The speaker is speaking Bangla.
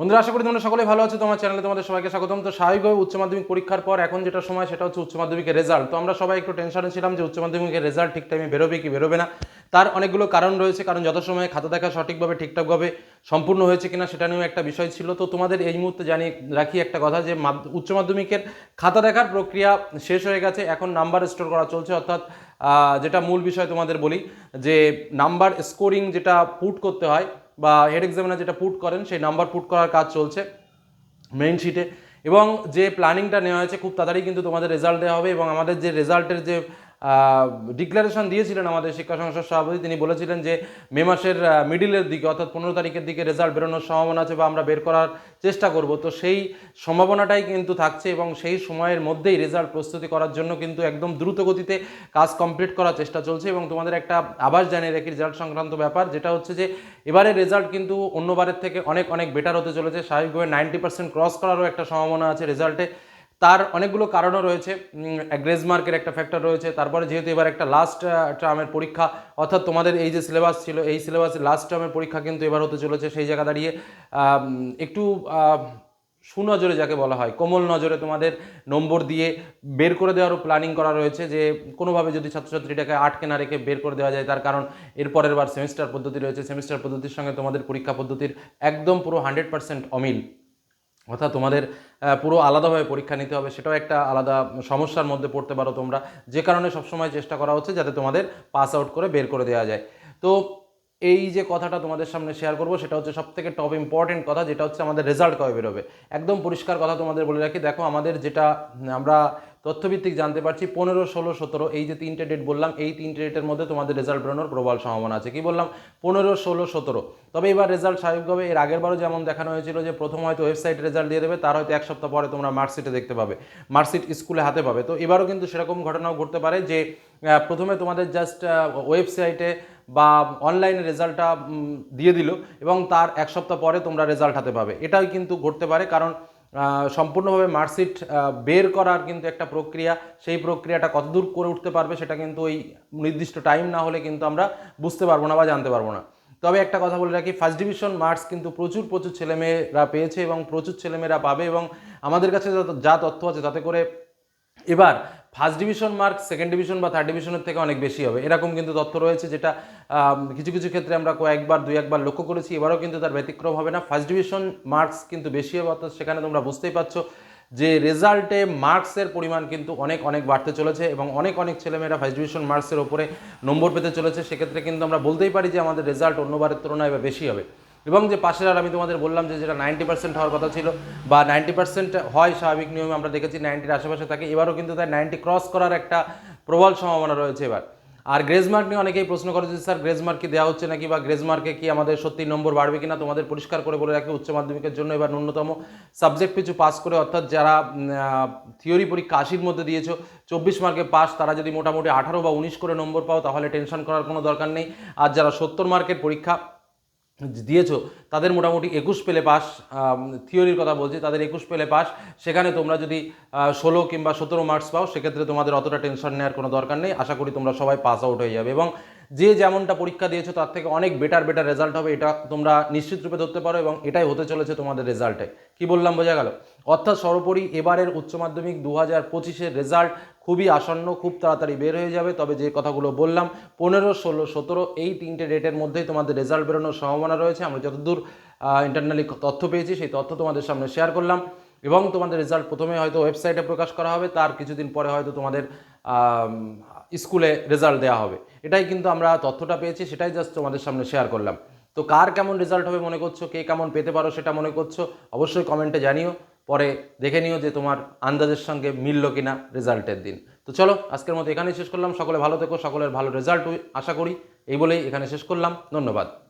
বন্ধুরা, আশা করি তোমরা সকলে ভালো আছো। তোমার চ্যানেলে তোমাদের সবাইকে স্বাগতম। তো স্বাভাবিকভাবে উচ্চ মাধ্যমিক পরীক্ষার পর এখন যেটা সময়, সেটা হচ্ছে উচ্চ মাধ্যমিকের রেজাল্ট তো আমরা সবাই একটু টেনশনে ছিলাম যে উচ্চ মাধ্যমিকের রেজাল্ট ঠিক টাইমে বেরোবে কি বেরোবে না। তার অনেকগুলো কারণ রয়েছে, কারণ যত সময় খাতা দেখা সঠিকভাবে ঠিকঠাকভাবে সম্পূর্ণ হয়েছে কিনা সেটা নিয়েও একটা বিষয় ছিল। তো তোমাদের এই মুহূর্তে জানিয়ে রাখি একটা কথা যে উচ্চ মাধ্যমিকের খাতা দেখার প্রক্রিয়া শেষ হয়ে গেছে। এখন নাম্বার স্টোর করা চলছে। অর্থাৎ যেটা মূল বিষয় তোমাদের বলি, যে নাম্বার স্কোরিং যেটা পুট করতে হয় বা হেড এক্সামিনার যেটা পুট করেন, সেই নাম্বার পুট করার কাজ চলছে মেইন শিটে এবং যে প্ল্যানিংটা নেওয়া হয়েছে, খুব তাড়াতাড়ি কিন্তু তোমাদের রেজাল্ট দেওয়া হবে এবং আমাদের যে রেজাল্টের যে ডিক্লারেশন দিয়েছিলেন আমাদের শিক্ষা সংসদ সভাপতি। তিনি বলেছিলেন যে মে মাসের মিডিলের দিকে অর্থাৎ পনেরো তারিখের দিকে রেজাল্ট বেরোনোর সম্ভাবনা আছে বা আমরা বের করার চেষ্টা করব। তো সেই সম্ভাবনাটাই কিন্তু থাকছে এবং সেই সময়ের মধ্যেই রেজাল্ট প্রস্তুতি করার জন্য কিন্তু একদম দ্রুত গতিতে কাজ কমপ্লিট করার চেষ্টা চলছে এবং তোমাদের একটা আভাস জানিয়ে রাখি রেজাল্ট সংক্রান্ত ব্যাপার, যেটা হচ্ছে যে এবারে রেজাল্ট কিন্তু অন্যবারের থেকে অনেক অনেক বেটার হতে চলেছে। স্বাভাবিকভাবে নাইনটি পার্সেন্ট ক্রস করারও একটা সম্ভাবনা আছে রেজাল্টে তার অনেকগুলো কারণও রয়েছে। গ্রেজ মার্কের একটা ফ্যাক্টর রয়েছে। তারপরে যেহেতু এবার একটা লাস্ট টার্মের পরীক্ষা, অর্থাৎ তোমাদের এই যে সিলেবাস ছিল, এই সিলেবাসের লাস্ট টার্মের পরীক্ষা কিন্তু এবার হতে চলেছে। সেই জায়গা দাঁড়িয়ে একটু সুনজরে যাকে বলা হয়, কোমল নজরে তোমাদের নম্বর দিয়ে বের করে দেওয়ারও প্ল্যানিং করা রয়েছে যে, কোনোভাবে যদি ছাত্রছাত্রীটাকে আটকে না রেখে বের করে দেওয়া যায়, তার কারণ এরপরের বার সেমিস্টার পদ্ধতি রয়েছে। সেমিস্টার পদ্ধতির সঙ্গে তোমাদের পরীক্ষা পদ্ধতির একদম পুরো হান্ড্রেড পার্সেন্ট অমিল। অর্থাৎ তোমাদের পুরো আলাদাভাবে পরীক্ষা নিতে হবে, সেটাও একটা আলাদা সমস্যার মধ্যে পড়তে পারো তোমরা। যে কারণে সবসময় চেষ্টা করা হচ্ছে যাতে তোমাদের পাস আউট করে বের করে দেওয়া যায়। তো এই যে কথাটা তোমাদের সামনে শেয়ার করব, সেটা হচ্ছে সবথেকে টপ ইম্পর্টেন্ট কথা, যেটা হচ্ছে আমাদের রেজাল্ট কবে বেরোবে। একদম পরিষ্কার কথা তোমাদের বলে রাখি, দেখো আমাদের যেটা আমরা তথ্যভিত্তিক জানতে পারছি, পনেরো, ষোলো, সতেরো, এই যে তিনটে ডেট বললাম, এই তিনটে ডেটের মধ্যে তোমাদের রেজাল্ট বেরোনোর প্রবল সম্ভাবনা আছে। কি বললাম? পনেরো, ষোলো, সতেরো। তবে এবার রেজাল্ট স্বাভাবিকভাবে এর আগের বারও যেমন দেখানো হয়েছিল যে প্রথম হয়তো ওয়েবসাইটে রেজাল্ট দিয়ে দেবে, তার হয়তো এক সপ্তাহ পরে তোমরা মার্কশিটে দেখতে পাবে। মার্কশিট স্কুলে হাতে পাবে। তো এবারও কিন্তু সেরকম ঘটনাও ঘটতে পারে যে প্রথমে তোমাদের জাস্ট ওয়েবসাইটে বা অনলাইনে রেজাল্টটা দিয়ে দিল এবং তার এক সপ্তাহ পরে তোমরা রেজাল্ট হাতে পাবে। এটাই কিন্তু ঘটতে পারে, কারণ সম্পূর্ণভাবে মার্কশিট বের করার কিন্তু একটা প্রক্রিয়া। সেই প্রক্রিয়াটা কতদূর করে উঠতে পারবে সেটা কিন্তু ওই নির্দিষ্ট টাইম না হলে কিন্তু আমরা বুঝতে পারব না বা জানতে পারব না। তবে একটা কথা বলে রাখি, ফার্স্ট ডিভিশন মার্কস কিন্তু প্রচুর প্রচুর ছেলেমেয়েরা পেয়েছে এবং প্রচুর ছেলেমেয়েরা পাবে এবং আমাদের কাছে যা তথ্য আছে তাতে করে এবার first division mark second division বা থার্ড ডিভিশনের থেকে অনেক বেশি হবে। এরকম কিন্তু তথ্য রয়েছে যেটা কিছু কিছু ক্ষেত্রে আমরা কয়েকবার, দুই একবার লক্ষ্য করেছি। এবারও কিন্তু তার ব্যতিক্রম হবে না। ফার্স্ট ডিভিশন মার্কস কিন্তু বেশি হবে, অর্থাৎ সেখানে তোমরা বুঝতেই পারছ যে রেজাল্টে মার্কসের পরিমাণ কিন্তু অনেক অনেক বাড়তে চলেছে এবং অনেক অনেক ছেলেমেয়েরা ফার্স্ট ডিভিশন মার্কসের ওপরে নম্বর পেতে চলেছে। সেক্ষেত্রে কিন্তু আমরা বলতেই পারি যে আমাদের রেজাল্ট অন্যবারের তুলনায় এবার বেশি হবে। এবং যে পাশের আর আমি তোমাদের বললাম যে যেটা নাইনটি পার্সেন্ট হওয়ার কথা ছিল, বা নাইনটি পার্সেন্ট হয় স্বাভাবিক নিয়মে আমরা দেখেছি নাইনটির আশেপাশে থাকে, এবারও কিন্তু তাই নাইনটি ক্রস করার একটা প্রবল সম্ভাবনা রয়েছে এবার। আর গ্রেজমার্ক নিয়ে অনেকেই প্রশ্ন করে যে, স্যার গ্রেজ মার্ক কি দেওয়া হচ্ছে নাকি, বা গ্রেজমার্কে কি আমাদের সত্যি নম্বর বাড়বে কিনা, তোমাদের পরিষ্কার করে বলে রাখি উচ্চ মাধ্যমিকের জন্য? এবার ন্যূনতম সাবজেক্ট পিছু পাস করে, অর্থাৎ যারা থিওরি পরীক্ষা আশির মধ্যে দিয়েছ, চব্বিশ মার্কে পাস তারা যদি মোটামুটি আঠারো বা উনিশ করে নম্বর পাও, তাহলে টেনশন করার কোনো দরকার নেই। আর যারা সত্তর মার্কের পরীক্ষা দিয়েছ, তাদের মোটামুটি একুশ পেলে পাস থিওরির কথা বলছি, তাদের একুশ পেলে পাস। সেখানে তোমরা যদি ষোলো কিংবা সতেরো মার্কস পাও, সেক্ষেত্রে তোমাদের অতটা টেনশন নেওয়ার কোনো দরকার নেই। আশা করি তোমরা সবাই পাস আউট হয়ে যাবে এবং যে যেমনটা পরীক্ষা দিয়েছ, তার থেকে অনেক বেটার বেটার রেজাল্ট হবে। এটা তোমরা নিশ্চিত রূপে ধরতে পারো এবং এটাই হতে চলেছে তোমাদের রেজাল্টে কি বললাম, বোঝা গেল? অর্থাৎ সর্বোপরি এবারের উচ্চ মাধ্যমিক দু হাজার পঁচিশের রেজাল্ট খুবই আসন্ন, খুব তাড়াতাড়ি বের হয়ে যাবে। তবে যে কথাগুলো বললাম, পনেরো, ষোলো, সতেরো এই তিনটে ডেটের মধ্যেই তোমাদের রেজাল্ট বেরোনোর সম্ভাবনা রয়েছে। আমরা যতদূর ইন্টারনালি তথ্য পেয়েছি, সেই তথ্য তোমাদের সামনে শেয়ার করলাম এবং তোমাদের রেজাল্ট প্রথমে হয়তো ওয়েবসাইটে প্রকাশ করা হবে, তার কিছুদিন পরে হয়তো তোমাদের স্কুলে রেজাল্ট দেওয়া হবে। এটাই কিন্তু আমরা তথ্যটা পেয়েছি, সেটাই জাস্ট তোমাদের সামনে শেয়ার করলাম। তো কার কেমন রেজাল্ট হবে মনে করছ? কে কেমন পেতে পারো সেটা মনে করছ? অবশ্যই কমেন্টে জানিও। পরে দেখে নিও যে তোমার আন্দাজের সঙ্গে মিলল কিনা রেজাল্টের দিন। তো চলো, আজকের মতো এখানেই শেষ করলাম। সকলে ভালো থেকো, সকলের ভালো রেজাল্ট, আশা করি। এই বলেই এখানে শেষ করলাম। ধন্যবাদ।